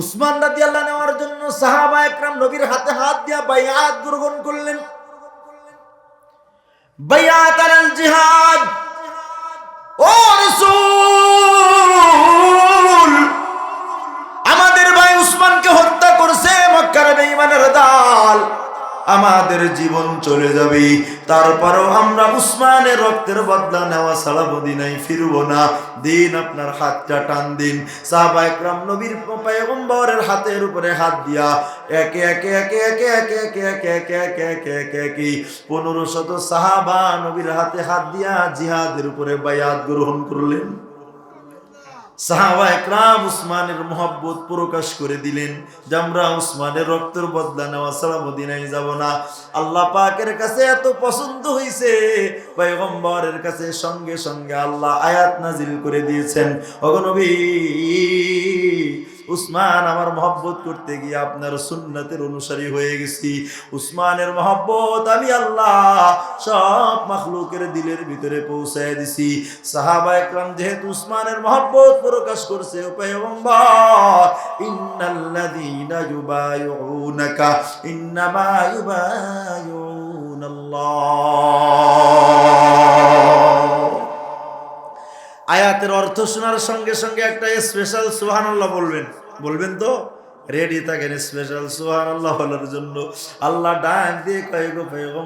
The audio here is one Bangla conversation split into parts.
উসমান রাজি আল্লাহ নেওয়ার জন্য সাহাবা একরাম নবীর হাতে হাত দিয়া বাইয়াত গ্রহণ করলেন। বাইয়াত আল জিহাদ। ও রাসূল, আমাদের ভাই উসমানকে হত্যা করছে মক্কার বেঈমানের দল। আমাদের জীবন চলে যাবে তারপরও আমরা উসমানের রক্তের বদলা নেওয়া ছাড়া মদিনায় ফিরবো না দিন আপনার হাতটা টান দিন সাহাবা একরাম নবীর পয়গম্বরের হাতের উপরে হাত দিয়া একে একে একে একে একে একে একে একে একে একে একে একে পনেরো শত সাহাবা নবীর হাতে হাত দিয়া জিহাদের উপরে বায়াত গ্রহণ করলেন প্রকাশ করে দিলেন যে উসমানের রক্তের বদলা নেওয়া ছাড়া মদিনায় যাব না। আল্লাহ পাকের কাছে এত পছন্দ হয়েছে পয়গম্বরের কাছে সঙ্গে সঙ্গে আল্লাহ আয়াত নাজিল করে দিয়েছেন। অগনবী উসমান আমার মহব্বত করতে গিয়ে আপনার সুন্নাতের অনুসারী হয়ে গেছি। উসমানের মহব্বত আমি আল্লাহ সব মাখলুকের দিলের ভিতরে পৌঁছায় দিছি। সাহাবা একরাম যেহেতু উসমানের মহব্বত প্রকাশ করছে আয়াতের অর্থ শোনার সঙ্গে সঙ্গে একটা স্পেশাল সুবহানাল্লাহ বলবেন। বলবেন তো? রেডি থাকেন স্পেশাল সোহান আল্লাহ জন্য। আল্লাহ ডাক দিয়ে কয়েক গো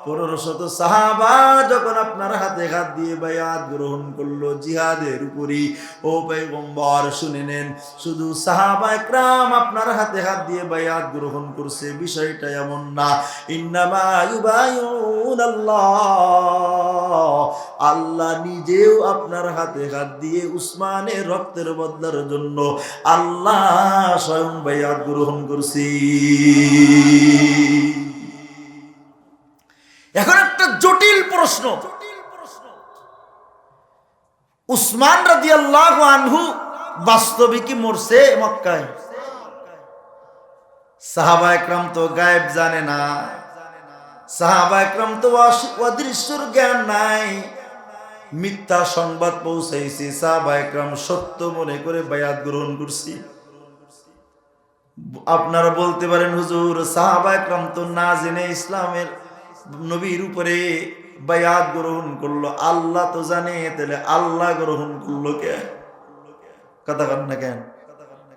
পয়গম্বর পনেরো শত সাহাবা যখন আপনার হাতে হাত দিয়ে বায়াত গ্রহণ করল জিহাদের উপরই, ও পয়গম্বর শুনে নেন, শুধু সাহাবা একরাম আপনার হাতে হাত দিয়ে বায়াত গ্রহণ করছে, বিষয়টা এমন না। ইন্নামা আল্লাহ নিজেও আপনার হাতে হাত দিয়ে উসমানের রক্তের বদলার জন্য আল্লাহ স্বয়ং বায়াত গ্রহণ করছি। এখন একটা জটিল প্রশ্ন। উসমান রাজি আল্লাহ আনহু বাস্তবে কি মরছে মক্কায়? সাহাবা একরাম তো গায়েব জানে না। সাহাবা একরাম তো অদৃশ্যর জ্ঞান নাই। মিথ্যা সংবাদ পৌঁছাইছে। সাহাবা একরাম সত্য মনে করে বায়াত গ্রহণ করছি। আপনারা বলতে পারেন, হুজুর, সাহাবা একরাম তো না জেনে ইসলামের নবীর উপরে বায়াত গ্রহণ করল। আল্লাহ তো জানে, তাহলে আল্লাহ গ্রহণ করল কে? কথা কন না কেন?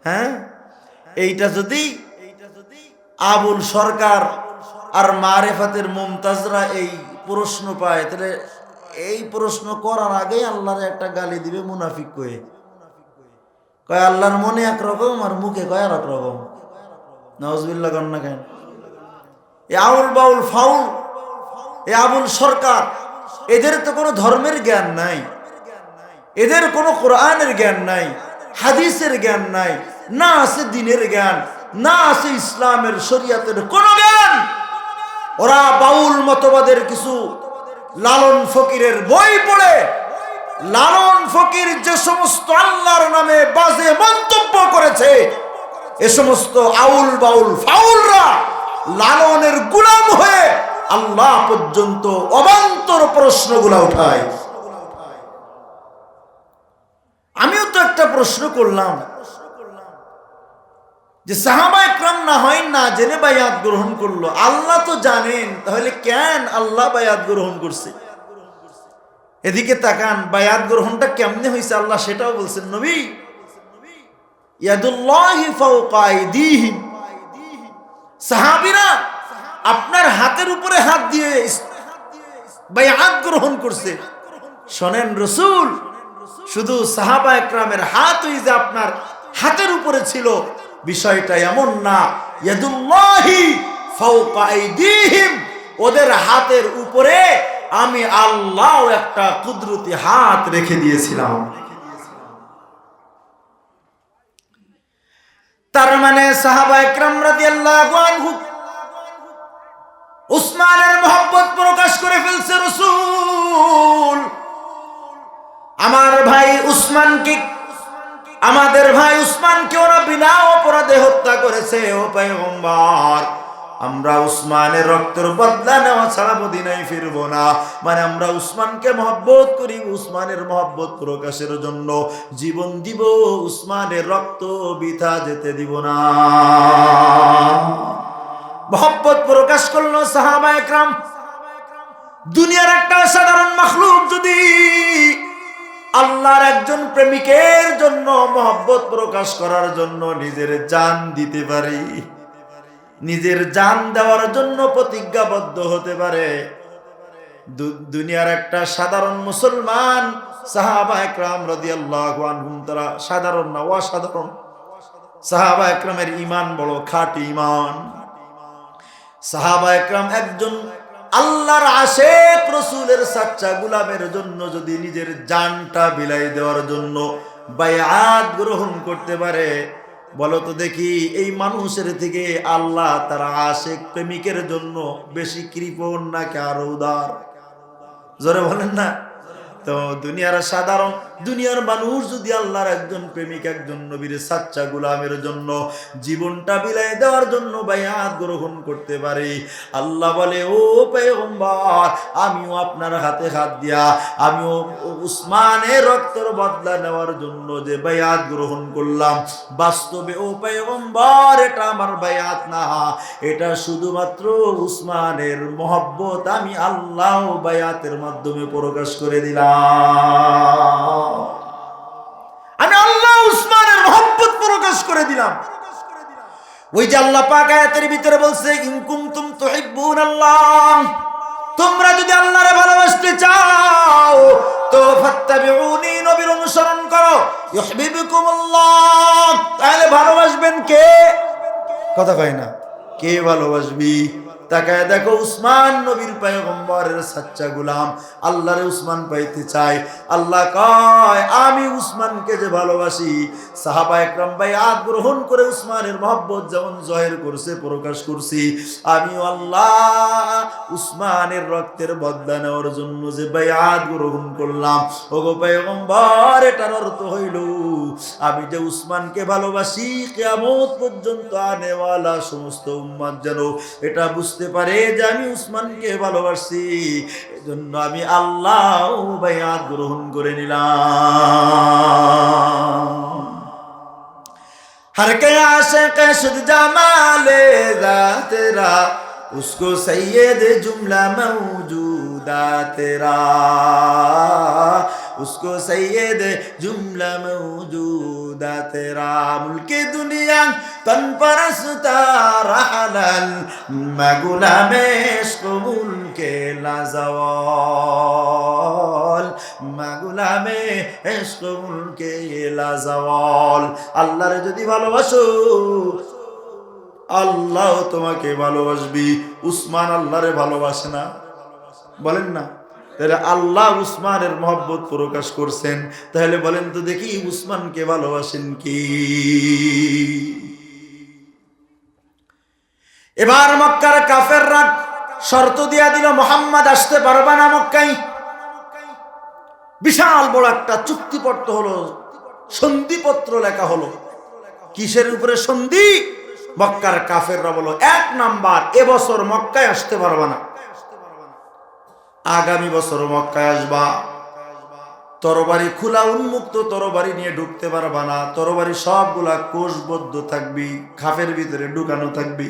হ্যাঁ? এইটা যদি আবুল সরকার আর মারেফাতের মুমতাজরা এই প্রশ্ন পায়, তাহলে এই প্রশ্ন করার আগে আল্লাহর একটা গালি দিবে মুনাফিক কয়ে। কয়, আল্লাহর মনে একরকম আর মুখে কয় আর এক রকম। নজবিল্লা কন না কেন? আউল বাউল ফাউল এ আবুল সরকার, এদের তো কোনো ধর্মের জ্ঞান নাই। এদের কোনো কোরআনের জ্ঞান নাই, হাদিসের জ্ঞান নাই, না আছে দিনের জ্ঞান, না আছে ইসলামের, শরিয়াতের কোনো জ্ঞান। ওরা বাউল মতবাদের কিছু লালন ফকিরের বই পড়ে। লালন ফকির যে সমস্ত আল্লাহর নামে বাজে মন্তব্য করেছে, এ সমস্ত আউল বাউল ফাউলরা লালনের গুলাম হয়ে আল্লাহ পর্যন্ত অবান্তর প্রশ্নগুলা উঠায়। আমিও তো একটা প্রশ্ন করলাম যে সাহাবা একরাম না হয় না জেনে বায়াত গ্রহণ করল? আল্লাহ তো জানেন, তাহলে কেন আল্লাহ বায়াত গ্রহণ করছে? এদিকে তাকান, বায়াত গ্রহণটা কেমনে হয়েছে আল্লাহ সেটাও বলছেন, নবী, ইয়াদুল্লাহি ফাওকা আইদিহিম। সাহাবীরা আপনার হাতের উপরে হাত দিয়ে বায়াত গ্রহণ করছে। শোনেন রসুল, শুধু সাহাবা একরামের হাত ওই যে আপনার হাতের উপরে ছিল, বিষয়টা এমন না। ওদের হাতের উপরে আমি আল্লাহ একটা কুদরতি হাত রেখে দিয়েছিলাম। তার মানে সাহাবা একরাম রাদিয়াল্লাহু আনহু উসমানের মোহাব্বত প্রকাশ করে ফেলছে রসুল। আমার ভাই উসমানকে, আমাদের ভাই উসমানকে ওরা বিনা অপরাধে হত্যা করেছে আমরা উসমানের রক্তের বদলা নেওয়া ছাড়া মদিনায় ফিরবো না। মানে আমরা উসমানকে মহব্বত করি, উসমানের মহব্বত প্রকাশের জন্য। জীবন দিব, উসমানের রক্ত বিথা যেতে দিব না। মহব্বত প্রকাশ করল সাহাবা একরাম। দুনিয়ার একটা সাধারণ মখলুক যদি আল্লাহর একজন প্রেমিকের জন্য মহব্বত প্রকাশ করার জন্য নিজের জান দিতে পারি, নিজের জান দেওয়ার জন্য প্রতিজ্ঞাবদ্ধ হতে পারে দুনিয়ার একটা সাধারণ মুসলমান সাহাবা একরাম রাদিয়াল্লাহু আনহুম, তারা সাধারণ না অসাধারণ। সাহাবা একরামের ইমান বড় খাঁটি ইমান সাহাবা একরাম একজন আল্লাহর আশেক রসুলের সাচ্চা গুলামের জন্য যদি নিজের জানটা বিলাই দেওয়ার জন্য বায়াত গ্রহণ করতে পারে, বলতো দেখি এই মানুষের থেকে আল্লাহ তার আশেক প্রেমিকের জন্য বেশি কৃপণ নাকি আরও উদার? জোরে বলেন না। তো দুনিয়ার সাধারণ দুনিয়ার মানুষ যদি আল্লাহর একজন প্রেমিক, একজন নবীর সাচ্চা গুলামের জন্য জীবনটা বিলাই দেওয়ার জন্য বায়াত গ্রহণ করতে পারে, আল্লাহ বলে, ও পেগম্বর আমিও আপনার হাতে হাত দিয়া, আমিও উসমানের রক্তের বদলা নেওয়ার জন্য যে বায়াত গ্রহণ করলাম, বাস্তবে, ও পেগম্বর এটা আমার বায়াত না, এটা শুধুমাত্র উসমানের মহব্বত আমি আল্লাহ বায়াতের মাধ্যমে প্রকাশ করে দিলাম। আমি আল্লাহ উসমানের মহব্বত প্রকাশ করে দিলাম। ওই যে আল্লাহ পাক আয়াতের ভিতরে বলছে ইনকুম তুম তুহিব্বুন আল্লাহ তোমরা যদি আল্লাহরে ভালোবাসতে চাও, তো ফাত্তাবিউনি নবীর অনুসরণ করো। ইউহিব্বুকুমুল্লাহ। তাহলে ভালোবাসবেন কে? কথা কয় না। কে ভালোবাসবি? তাকায় দেখো উসমান নবীর পয়গম্বরের সাচ্চা গুলাম। আল্লাহরে উসমান পাইতে চাই আল্লাহ কয়, আমি উসমানকে যে ভালোবাসি। সাহাবা একরাম ভাই আদ গ্রহণ করে উসমানের মহব্বত যেমন জহের করছে, প্রকাশ করছি। আমি আল্লাহ উসমানের রক্তের বদলা নেওয়ার জন্য যে ভাই আদ গ্রহণ করলাম। ওগো পয়গম্বর, এটার অর্থ হইল, আমি যে উসমানকে ভালোবাসি, কেয়ামত পর্যন্ত আনেওয়ালা সমস্ত উম্মাদ যেন এটা বুঝতে পারে যে আমি উসমানকে ভালোবাসি। এজন্য আমি আল্লাহ বায়াত গ্রহণ করে নিলাম। হর কে আশে কে শুধু জামালে তেরা উসকো সৈয়দ জুমলা মৌজুদা তেরা। উসকো সৈয়দ জুমলা মৌজুদা তেরা, মুলকে দুনিয়া परसता रहलन मगुला में मुल्के लाजवाल মাগুলামে এসকমুলকে লাজাওয়াল আল্লাহরে যদি ভালোবাসো আল্লাহ তোমাকে ভালোবাসবি উসমান আল্লাহরে ভালোবাসে না বলেন না তাহলে আল্লাহ উসমানের মহব্বত প্রকাশ করছেন তাহলে বলেন তো দেখি উসমানকে ভালোবাসেন কি এবার মক্কার কাফেররা শর্ত দিয়া দিল, মোহাম্মদ আসতে পারবা না মক্কাই বিশাল বড় একটা চুক্তিপত্র হলো, সন্ধিপত্র লেখা হলো। কিসের উপরে সন্ধি? মক্কার কাফেররা বলো এক নাম্বার, এবছর মক্কায় আসতে পারবা না। আগামী বছর মক্কায় আসবা। তরবারি খোলা, উন্মুক্ত তরবারি নিয়ে ঢুকতে পারবা না। তরবারি সবগুলা কোষবদ্ধ থাকবি, খাফের ভিতরে ঢুকানো থাকবি।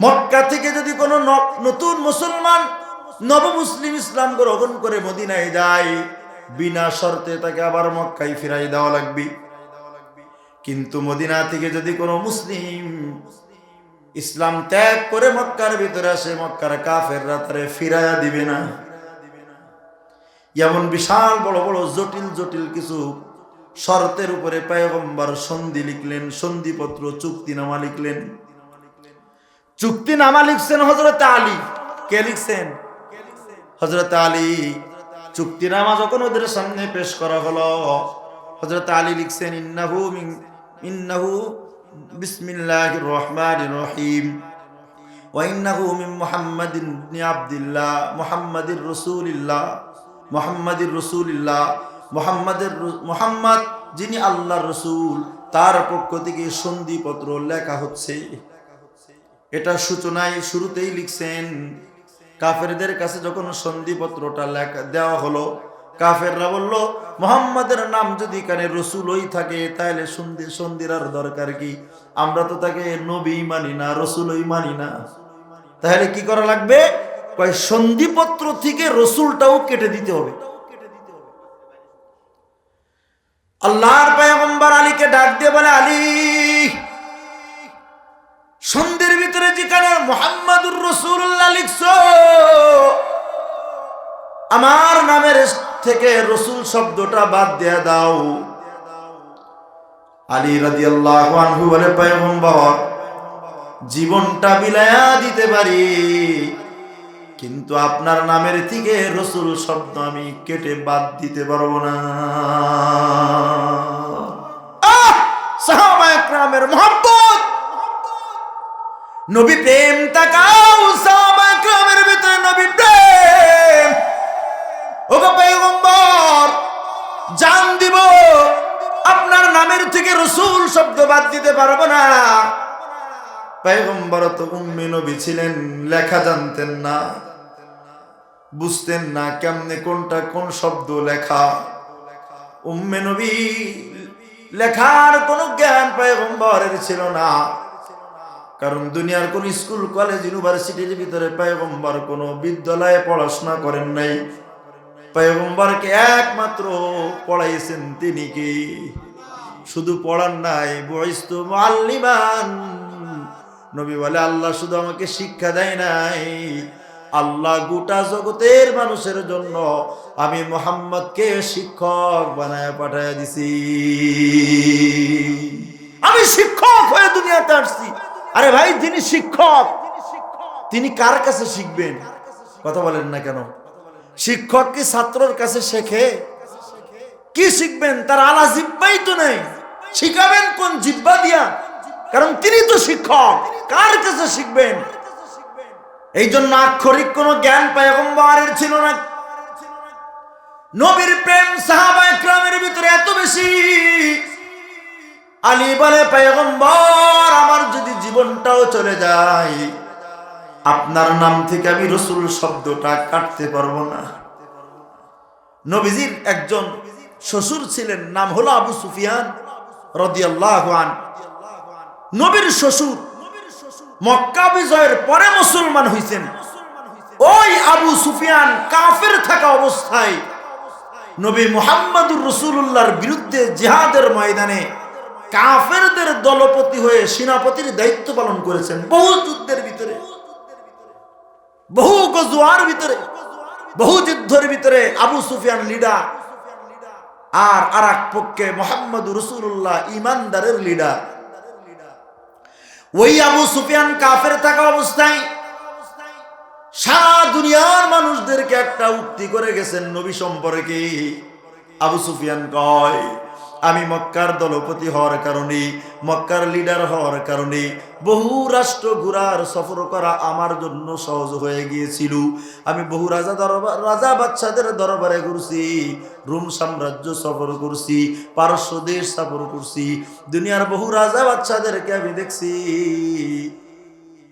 মক্কা থেকে যদি কোনো নতুন মুসলমান নব মুসলিম ইসলাম গ্রহণ করে মদিনায় যায়, বিনা শর্তে তাকে আবার মক্কায় ফিরাই দেওয়া লাগবে। কিন্তু মদিনা থেকে যদি কোনো মুসলিম ইসলাম ত্যাগ করে মক্কার ভিতরে আসে, মক্কার কাফেররা তারে ফিরাইয়া দিবে না। এমন বিশাল বড় বড় জটিল জটিল কিছু শর্তের উপরে পায়গম্বর সন্ধি লিখলেন, সন্ধিপত্র, চুক্তিনামা লিখলেন। চুক্তিনামা লিখছেন হজরত আলী কে লিখছেন হজরত আলী চুক্তিনামা যখন ওদের সামনে পেশ করা হলো হজরত আলী লিখছেন ইন্নাহু মিন- ইন্নাহু বিসমিল্লাহির রহমানির রহিম وإنه من محمد بن عبد الله محمد رسول الله محمد رسول الله মোহাম্মদের র- মোহাম্মদ যিনি আল্লাহর রসুল তার পক্ষ থেকে সন্ধিপত্র লেখা হচ্ছে এটা সূচনায় শুরুতেই লিখছেন, কাফেরদের কাছে যখন সন্ধিপত্রটা লেখা, দেওয়া হলো, কাফেররা বলল, মোহাম্মদের নাম যদি কানে রসুলই থাকে, তাহলে সন্ধি সন্ধির আর দরকার কি? আমরা তো তাকে নবী মানি না, রসুলই মানি না। তাহলে কি করা লাগবে? সন্ধিপত্র থেকে রসুলটাও কেটে দিতে হবে। আল্লাহর পয়গম্বর আলীকে ডাক দিয়ে বলে, আলী ভিতরে যেখানে মোহাম্মদুর রসুল্লাহ লিখছ, আমার নামের থেকে রসুল শব্দটা বাদ দিয়ে দাও। আলী রাজি আল্লাহ বলে জীবনটা বিলায়া দিতে পারি, কিন্তু আপনার নামের থেকে রসুল শব্দ আমি কেটে বাদ দিতে পারব না! সাহাবা নবী প্রেম তাকাও সাহাবা একরামের ভিতরে নবী প্রেম। ওগো পয়গম্বর, জান দিব, আপনার নামের থেকে রসুল শব্দ বাদ দিতে পারব না। পয়গম্বর তো উম্মে নবী ছিলেন, লেখা জানতেন না। বুঝতেন না কেমনে কোনটা কোন শব্দ লেখা। উম্মে নবী লেখার কোনো জ্ঞান পয়গম্বরের ছিল না। কারণ দুনিয়ার কোন স্কুল, কলেজ, ইউনিভার্সিটির ভিতরে পয়গম্বর কোন বিদ্যালয়ে পড়াশোনা করেন নাই। পয়গম্বরকে একমাত্র পড়াইছেন তিনি কি? শুধু পড়ান নাই বয়স্ত মাল্লিমান নবী বলে, আল্লাহ শুধু আমাকে শিক্ষা দেয় নাই। আল্লাহ গোটা জগতের মানুষের জন্য আমি মোহাম্মদকে শিক্ষক বানায় পাঠায় দিছি। আমি শিক্ষক হয়ে দুনিয়াতে আসছি। আরে ভাই, যিনি শিক্ষক, তিনি কার কাছে শিখবেন? কথা বলেন না কেন? শিক্ষক কি ছাত্রর কাছে শেখে? কি শিখবেন? তার আলা জিব্বাই তো নেই। শিখাবেন কোন জিব্বা দিয়া? কারণ তিনি তো শিক্ষক। কার কাছে শিখবেন? এই জন্য আক্ষরিক কোন জ্ঞান পায়গম্বরের ছিল না। নবীর প্রেম সাহাবা একরামের ভিতরে এত বেশি আলী বলে, পায়গম্বর, আমার যদি জীবনটাও চলে যায়, আপনার নাম থেকে আমি রসুল শব্দটা কাটতে পারব না। নবীজির একজন শ্বশুর ছিলেন, নাম হলো আবু সুফিয়ান রদিয়াল্লাহান নবীর শ্বশুর মক্কা বিজয়ের পরে মুসলমান হইছেন। ওই আবু সুফিয়ান কাফের থাকা অবস্থায় নবী মুহাম্মদুর রসুল্লাহর বিরুদ্ধে জিহাদের ময়দানে কাফেরদের দলপতি হয়ে সেনাপতির দায়িত্ব পালন করেছেন বহু যুদ্ধের ভিতরে। বহু গজুয়ার ভিতরে। বহু যুদ্ধের ভিতরে আবু সুফিয়ান লিডার আর আর এক পক্ষে মোহাম্মদ রসুল্লাহ ইমানদারের লিডার। ওই আবু সুফিয়ান কাফের থাকা অবস্থায় সারা দুনিয়ার মানুষদেরকে একটা উক্তি করে গেছেন নবী সম্পর্কে। আবু সুফিয়ান কয় আমি মক্কার দলপতি হওয়ার কারণে, মক্কার লিডার হওয়ার কারণে বহু রাষ্ট্র ঘুরার সফর করা আমার জন্য সহজ হয়ে গিয়েছিল। আমি বহু রাজা দরবার রাজা বাচ্চাদের দরবারে ঘুরছি, রোম সাম্রাজ্য সফর করছি পারস্য দেশ সফর করছি, দুনিয়ার বহু রাজা বাচ্চাদেরকে আমি দেখছি।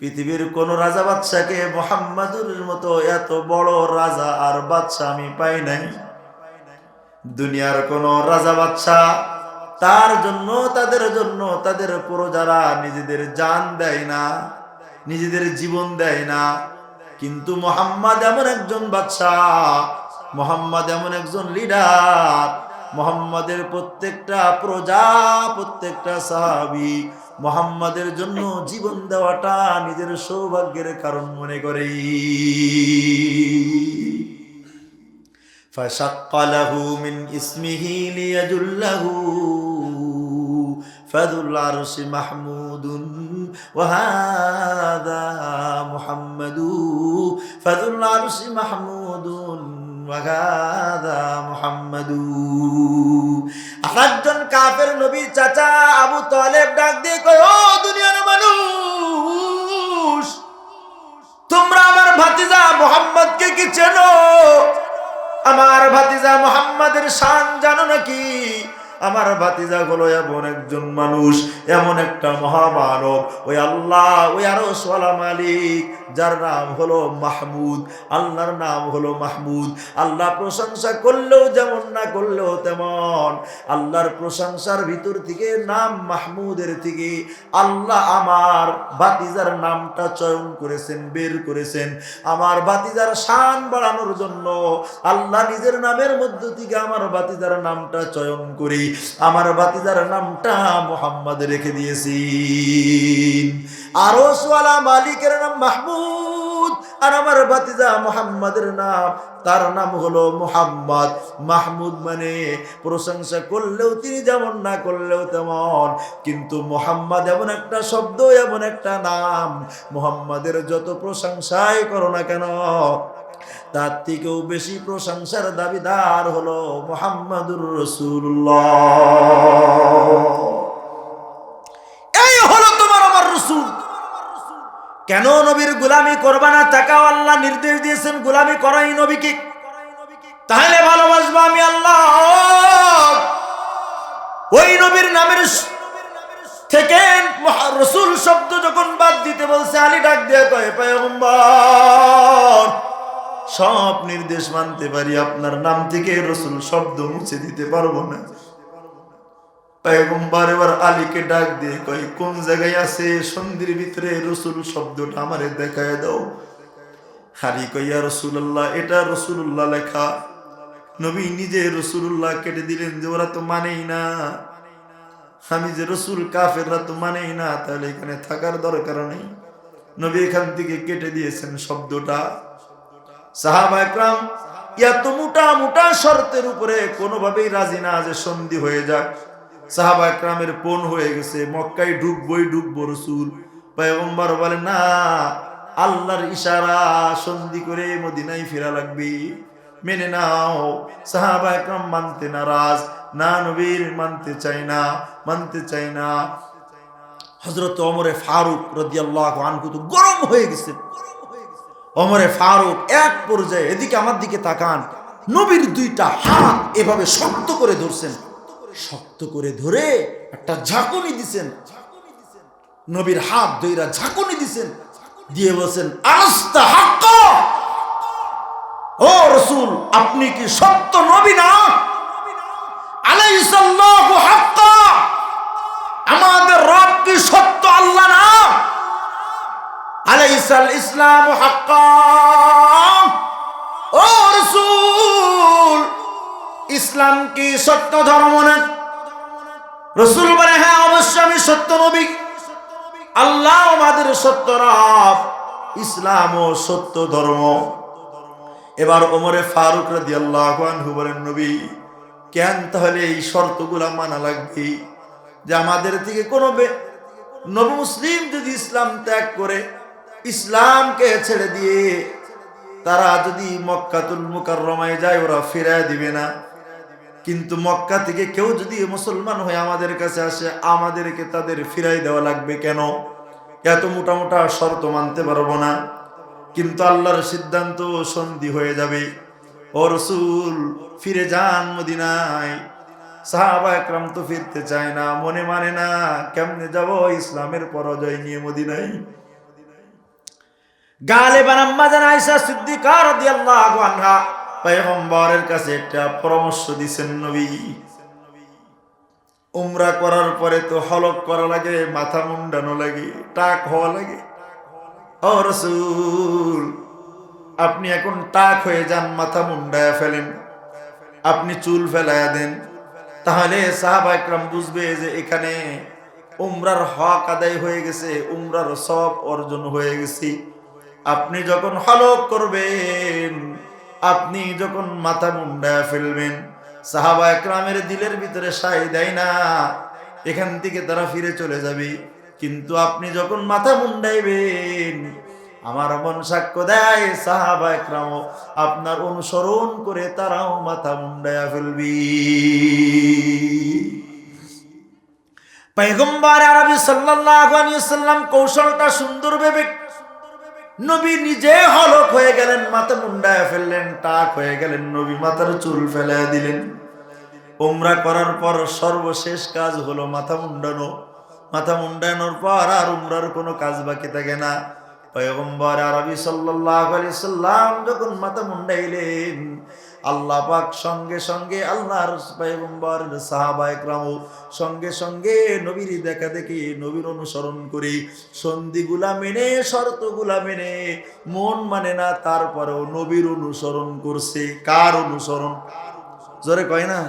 পৃথিবীর কোন রাজা বাচ্চাকে মোহাম্মদুর মতো এত বড় রাজা আর বাচ্চা আমি পাই নাই। দুনিয়ার কোন রাজা বাচ্চা তার জন্য, তাদের জন্য, তাদের প্রজারা নিজেদের জান দেয় না, নিজেদের জীবন দেয় না, কিন্তু মোহাম্মদ এমন একজন বাচ্চা মোহাম্মদ এমন একজন লিডার মোহাম্মদের প্রত্যেকটা প্রজা, প্রত্যেকটা সাহাবি মোহাম্মদের জন্য জীবন দেওয়াটা নিজের সৌভাগ্যের কারণ মনে করে فشق له من اسمه ليجله فذو العرش محمود وهذا محمد فذو العرش محمود وهذا محمد আরেকজন কাফের নবীর চাচা আবু তালেব ডাক দিয়ে কয় ও দুনিয়ার মানুষ তোমরা আমার ভাতিজা মোহাম্মদকে কি চেনো আমার ভাতিজা মোহাম্মদের শান জানো নাকি? আমার ভাতিজা হলো এমন একজন মানুষ, এমন একটা মহামানব। ওই আল্লাহ, ওই আরও সোয়ালা মালিক যার নাম হলো মাহমুদ, আল্লাহর নাম হলো মাহমুদ। আল্লাহ প্রশংসা করলেও যেমন না করলেও তেমন। আল্লাহর প্রশংসার ভিতর থেকে নাম মাহমুদের থেকে আল্লাহ আমার বাতিজার নামটা চয়ন করেছেন, বের করেছেন। আমার বাতিজার শান বাড়ানোর জন্য আল্লাহ নিজের নামের মধ্য থেকে আমার বাতিজার নামটা চয়ন করি। আমার বাতিজার নামটা মোহাম্মদ রেখে দিয়েছি। আরও সোয়ালা মালিকের নাম মাহমুদ আর আমার বাতিজা মোহাম্মদের নাম। তার নাম হলো মোহাম্মদ। মাহমুদ মানে প্রশংসা করলেও তিনি যেমন, না করলেও তেমন। কিন্তু মোহাম্মদ এমন একটা শব্দ, এমন একটা নাম। মোহাম্মদের যত প্রশংসাই করো না কেন, তার থেকেও বেশি প্রশংসার দাবিদার হলো মোহাম্মদুর রসুল্লাহ এই হলো তোমার আমার রসুল কেন নবীর গুলামি করবা না? তাকাও আল্লাহ নির্দেশ দিয়েছেন, গুলামি করাই নবীকে। তাহলে ভালোবাসবো আমি আল্লাহ। ওই নবীর নামের থেকে রসুল শব্দ যখন বাদ দিতে বলছে, আলী ডাক দিয়ে কয়ে, পয়গম্বর, সব নির্দেশ মানতে পারি, আপনার নাম থেকে রসুল শব্দ মুছে দিতে পারব না। পয়গম্বর এবার আলীকে ডাক দিয়ে কয়, কোন জায়গায় আছে সন্ধির ভিতরে রসুল? শব্দটা আমারে দেখায় দাও। হারি কইয়া রসুল্লাহ এটা রসুল্লাহ লেখা। নবী নিজে রসুল্লাহ কেটে দিলেন যে, ওরা তো মানেই না। আমি যে রসুল, কাফেররা তো মানেই না, তাহলে এখানে থাকার দরকার নেই। নবী এখান থেকে কেটে দিয়েছেন শব্দটা। সাহাবা একরাম এত মোটা মোটা শর্তের উপরে কোনোভাবেই রাজি না যে সন্ধি হয়ে যাক। সাহাবা একরামের পণ হয়ে গেছে। মক্কায় ঢুকবই ঢুকবো রসুল। পয়গম্বর বলে, না, আল্লাহর ইশারা সন্ধি করে মদিনায় ফেরা লাগবে। মেনে নাও, সাহাবা একরাম মানতে নারাজ। না, নবীর মানতে চাই না, মানতে চাই না। হজরত অমরে ফারুক রদিয়াল্লাহ আনকু তো গরম হয়ে গেছে। অমরে ফারুক এক পর্যায়ে এদিকে আমার দিকে তাকান। নবীর দুইটা হাত এভাবে শক্ত করে ধরছেন। শক্ত করে ধরে একটা ঝাঁকুনি দিছেন। নবীর হাত ধইরা ঝাঁকুনি দিছেন। দিয়ে বলছেন, আস্তা হাক্কা! ও রসুল, আপনি কি সত্য নবী না? সত্য আল্লাহ না? আলাইসাল ইসলাম হাক্কা! ইসলাম কি সত্য ধর্ম না? রসুল বলে হ্যাঁ অবশ্যই আমি সত্য নবী। আল্লাহ আমাদের সত্য রব ইসলাম ও সত্য ধর্ম। এবার ওমরে ফারুক রাদি আল্লাহ বলেন, নবী, কেন তাহলে এই শর্তগুলা মানা লাগবে? যে আমাদের থেকে কোনো নব মুসলিম যদি ইসলাম ত্যাগ করে, ইসলামকে ছেড়ে দিয়ে তারা যদি মক্কাতুল মুকাররমায় যায়, ওরা ফিরায় দিবে না। কিন্তু মক্কা থেকে কেউ যদি মুসলমান হয়ে আমাদের কাছে আসে, আমাদেরকে তাদের ফিরাই দেওয়া লাগবে কেন? এত মোটা মোটা শর্ত মানতে পারব না। কিন্তু আল্লাহর সিদ্ধান্ত সন্ধি হয়ে যাবে। ও রসুল, ফিরে যান মদিনায়। সাহাবা একরাম তো ফিরতে চায় না, মনে মানে না, কেমনে যাব ইসলামের পরাজয় নিয়ে মদিনায়? গালে বানাম্মা জান আয়েশা সিদ্দিকা রাদিয়াল্লাহু আনহা পয়গম্বরের কাছে একটা পরামর্শ দিছেন নবী। উমরা করার পরে তো হলক করা লাগে, মাথা মুন্ডানো লাগে, টাক হওয়া লাগে। ও রসুল, আপনি এখন টাক হয়ে যান, মাথা মুন্ডায়া ফেলেন। আপনি চুল ফেলায়া দেন। তাহলে সাহাবা একরাম বুঝবে যে এখানে উমরার হক আদায় হয়ে গেছে, উমরার সব অর্জন হয়ে গেছি। আপনি যখন হলক করবেন আপনি যখন মাথা মুন্ডায়া ফেলবেন, সাহাবা একরামের দিলের ভিতরে সাই দেয় না, এখান থেকে তারা ফিরে চলে যাবে। কিন্তু আপনি যখন মাথা মুন্ডাইবেন, আমার মন সাক্ষ্য দেয়, সাহাবা একরাম আপনার অনুসরণ করে তারাও মাথা মুন্ডায়া ফেলবি। পয়গম্বর আরবি সাল্লাল্লাহু আলাইহি সাল্লাম কৌশলটা সুন্দর ভেবে নবী নিজে হলক হয়ে গেলেন, মাথা মুন্ডায় ফেললেন, টাক হয়ে গেলেন, নবী মাথার চুল ফেলে দিলেন। উমরা করার পর সর্বশেষ কাজ হলো মাথা মুন্ডানো। মাথা মুন্ডানোর পর আর উমরার কোনো কাজ বাকি থাকে না। পয়গম্বর আরবি সাল্লাহ আলি সাল্লাম যখন মাথা মুন্ডাইলেন আল্লাহ পাক সঙ্গে সঙ্গে আল্লাহর পয়গম্বর সাহাবা সঙ্গে সঙ্গে নবীর দেখা দেখি নবীর অনুসরণ করি। সন্ধিগুলা মেনে, শর্তগুলা মেনে, মন মানে না, তারপরেও নবীর অনুসরণ করছে। কার অনুসরণ? জোরে কয় না?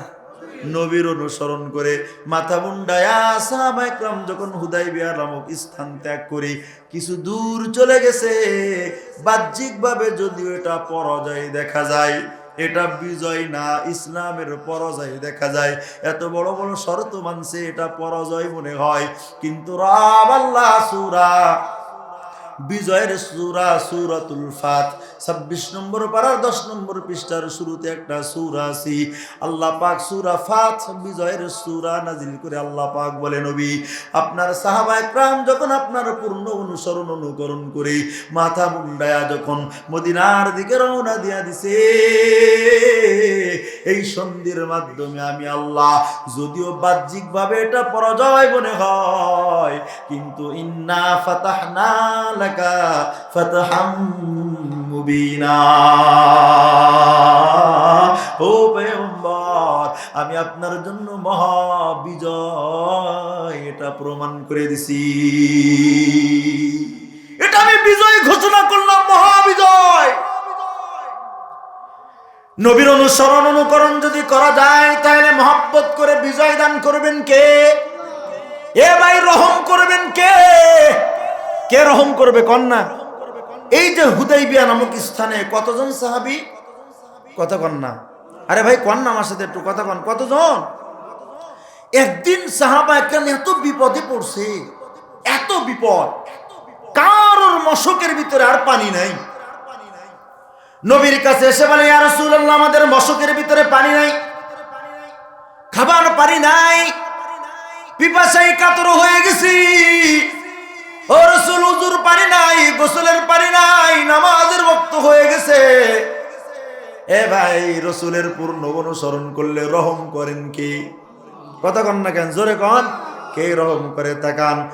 নবীর অনুসরণ করে মাথা মুন্ডায়া যখন হুদাই বিয়া নামক স্থান ত্যাগ করে, কিছু দূর চলে গেছে। বাহ্যিকভাবে যদিও এটা পরাজয় দেখা যায়। এটা বিজয় না, ইসলামের পরাজয় দেখা যায়। এত বড় বড় শর্ত মানছে, এটা পরাজয় মনে হয়। কিন্তু রাব আল্লাহ সুরা বিজয়ের সুরা সুরাতুল ফাত। ছাব্বিশ নম্বর পাড়ার দশ নম্বর পৃষ্ঠার শুরুতে একটা সুরা আছি। আল্লাহ পাক সুরা ফাত বিজয়ের সুরা নাজিল করে আল্লাহ পাক বলে, নবী, আপনার সাহাবা একরাম যখন আপনার পূর্ণ অনুসরণ অনুকরণ করে মাথা মুন্ডায়া যখন মদিনার দিকে রওনা দিয়া দিছে, এই সন্ধির মাধ্যমে আমি আল্লাহ যদিও বাহ্যিকভাবে এটা পরাজয় মনে হয়, কিন্তু ইন্না ফাতাহনা লাকা ফাতহাম মুবিনা। ও পয়গম্বর, আমি আপনার জন্য মহা বিজয় এটা প্রমাণ করে দিছি। এটা আমি বিজয় ঘোষণা করলাম মহা বিজয় নবীর অনুসরণ অনুকরণ যদি করা যায়, তাহলে মহাব্বত করে বিজয় দান করবেন কে? এ ভাই রহম করবেন কে? কে রহম করবে কন্যা? এই যে হুদাইবিয়া নামক স্থানে কতজন সাহাবি? কত কন্যা আরে ভাই কন্যা আমার সাথে একটু কথা কন। কতজন? একদিন সাহাবা একখানে এত বিপদে পড়ছে, এত বিপদ, কারোর মশকের ভিতরে আর পানি নাই। নবীর কাছে এসে বলে, ইয়া রাসূলুল্লাহ, আমাদের মশকের ভিতরে পানি নাই, খাবার পানি নাই, পিপাসায় কাতর হয়ে গেছি। এ ভাই, রসুলের পূর্ণ অনুসরণ করলে রহম করেন কি? কথা কন না কেন? জোরে কন। কে রহম করে তাকান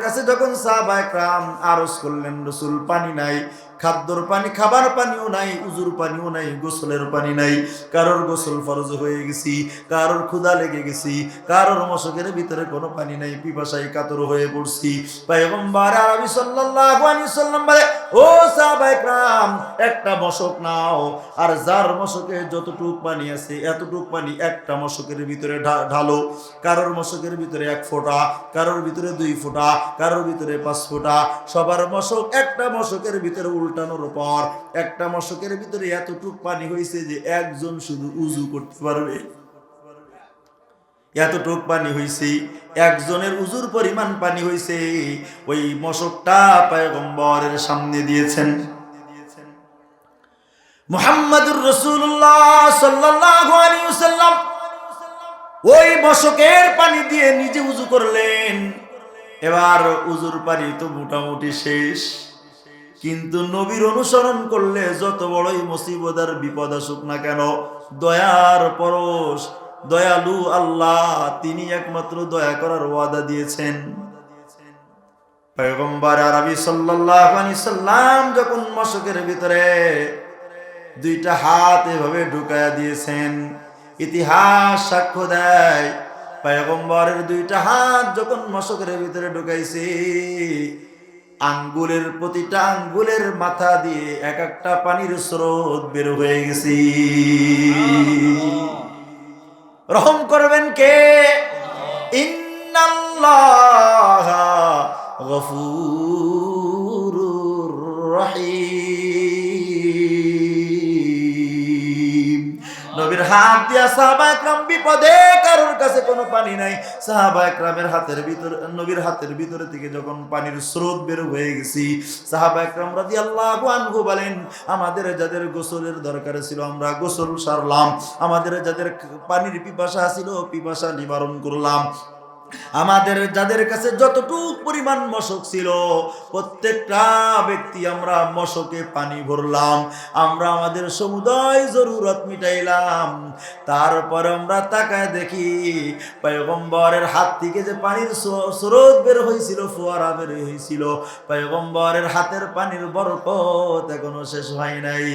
কাছে যখন সাহাবা একরাম আরজ করলেন, রসুল পানি নাই খাদ্যর পানি, খাবার পানিও নাই, উজুর পানিও নাই, গোসলের পানি নাই। কারোর গোসল ফরজ হয়ে গেছি, কারোর ক্ষুধা লেগে গেছি, কারোর মশকের ভিতরে কোনো পানি নাই, পিপাসায় কাতর হয়ে পড়ছি। আরবি সাল্লাল্লাহু আলাইহি সাল্লাম বলে, ও সাহাবা একরাম, একটা মশক নাও, আর যার মশকে যতটুক পানি আছে, এতটুক পানি একটা মশকের ভিতরে ঢালো। কারোর মশকের ভিতরে এক ফোঁটা, কারোর ভিতরে দুই ফোঁটা, কারোর ভিতরে পাঁচ ফোঁটা। সবার মশক একটা মশকের ভিতরে উল্টানোর পর একটা মশকের ভিতরে এতটুক পানি হয়েছে যে একজন শুধু উজু করতে পারবে। এতটুক পানি হয়েছে একজনের উজুর পরিমাণ পানি হয়েছে ওই মশকটা পয়গম্বরের সামনে দিয়েছেন। মুহাম্মাদুর রসুল্লাহ সাল্লাল্লাহু আলাইহি ওয়াসাল্লাম ওই মশকের পানি দিয়ে নিজে উজু করলেন। এবার উজুর পানি তো মোটামুটি শেষ। কিন্তু নবীর অনুসরণ করলে যত বড়ই মুসিবত আর বিপদ আসুক না কেন, দয়ার পরশ, দয়ালু আল্লাহ, তিনি একমাত্র দয়া করার ওয়াদা দিয়েছেন। পয়গম্বর আরবি সাল্লাম যখন মশকের ভিতরে দুইটা হাত এভাবে ঢুকায়া দিয়েছেন, ইতিহাস সাক্ষ্য দেয়, পয়গম্বরের দুইটা হাত যখন মশকের ভিতরে ঢুকাইছে আঙ্গুলের প্রতিটা আঙ্গুলের মাথা দিয়ে এক একটা পানির স্রোত বের হয়ে গেছি। রহম করবেন কে? ইন্নাল্লাহ গফুরুর হাত দিয়া সাহাবা একরাম বিপদে কারোর কাছে কোনো পানি নাই। সাহাবা একরামের হাতের ভিতরে নবীর হাতের ভিতরে থেকে যখন পানির স্রোত বের হয়ে গেছি, সাহাবা একরাম রাদিয়াল্লাহু আনহু বলেন, আমাদের যাদের গোসলের দরকার ছিল, আমরা গোসল সারলাম। আমাদের যাদের পানির পিপাসা ছিল, পিপাসা নিবারণ করলাম। আমাদের যাদের কাছে যতটুক পরিমাণ মশক ছিল, প্রত্যেকটা ব্যক্তি আমরা মশকে পানি ভরলাম, আমরা আমাদের সমুদয় জরুরত মিটাইলাম। তারপর আমরা তাকায় দেখি, পয়গম্বরের হাত থেকে যে পানির স্রোত বের হয়েছিল, ফোয়ারা বের হয়েছিল, পয়গম্বরের হাতের পানির বরকত এখনও শেষ হয় নাই।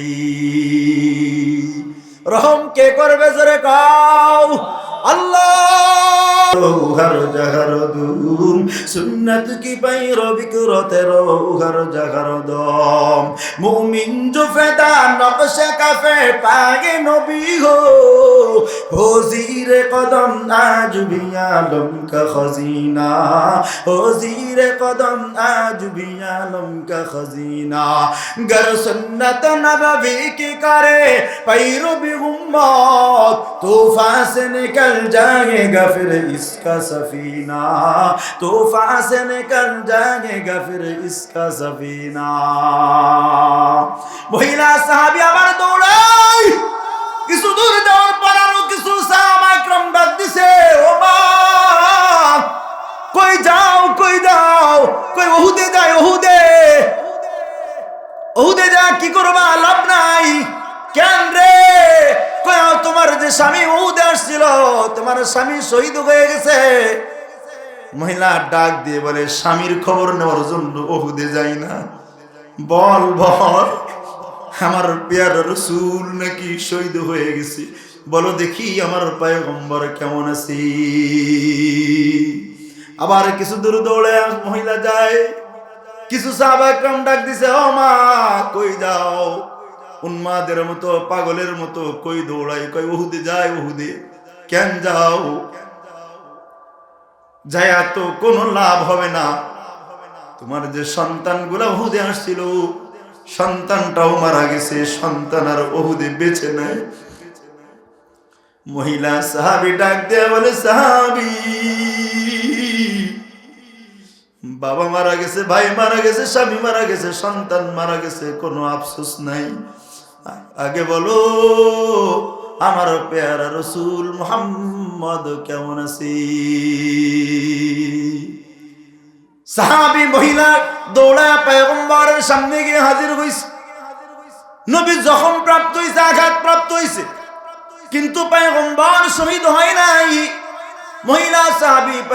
রহম কে করবে জোরে কাও? আল্লাহ। উহার জাহার দুম, সুন্নাত কি পাই রবিক রতের উহার জাহার দম। মুমিন জুফেদা নকশে কাফে পাগে নবী হো কদম আজ বিয়ালম কা খজিনা। হজির কদম আজ বিয়ালম কা খজিনা। গর সুন্নত নবী কি করে? পাইরবি উম্মত তুফা সে निकल जाएगा फिर इसका सफीना तूफान से निकल जाएगा फिर इसका सफीना মহিলা সাহাবি আবার দৌড়াই কিছু দূর যাওয়ার পর আরো কিছু সাহাবাইকরাম ডাক দিছে ও মা কই যাও কই যাও কই ওহুদে যাই ওহুদে ওহুদে যা কি করবা লাভ নাই কেন রে কই আও, তোমার যে স্বামী ওহুদে আসছিল, তোমার স্বামী শহীদ হয়ে গেছে। মহিলা ডাক দিয়ে বলে, স্বামীর খবর নেওয়ার জন্য ওহুদে যাই না। বল বল, আমার পেয়ার রসুল নাকি শহীদ হয়ে গেছে? বলো দেখি আমার পায়ে পায়গম্বর কেমন আছি। আবার কিছু দূর দৌড়ে মহিলা যায়। কিছু সাহাবাকরাম ডাক দিছে, ও মা, কই যাও? উন্মাদের মতো, পাগলের মতো, কই দৌড়াই, কই ওহুদে যায় ওহুদে কেন যাও? যায়া তো কোনো লাভ হবে না। তোমার যে সন্তানগুলো ওহুদে আসছিল, সন্তানটাও মারা গেছে, সন্তান আর ওহুদে বেছে নেয় মহিলা সাহাবি ডাক দেয়া বলে, সাহাবি, বাবা মারা গেছে, ভাই মারা গেছে, স্বামী মারা গেছে, সন্তান মারা গেছে, কোনো আফসোস নাই। আগে বলো, আমার পেয়ারা রসুল মোহাম্মদ কেমন আছি? সাহাবি মহিলা দৌড়া পেগম্বরের সামনে গিয়ে হাজির হইছে। নবী জখম প্রাপ্ত হইছে, আঘাত প্রাপ্ত হইছে, কিন্তু পেগম্বর শহীদ হয় নাই। মহিলা সাহাবি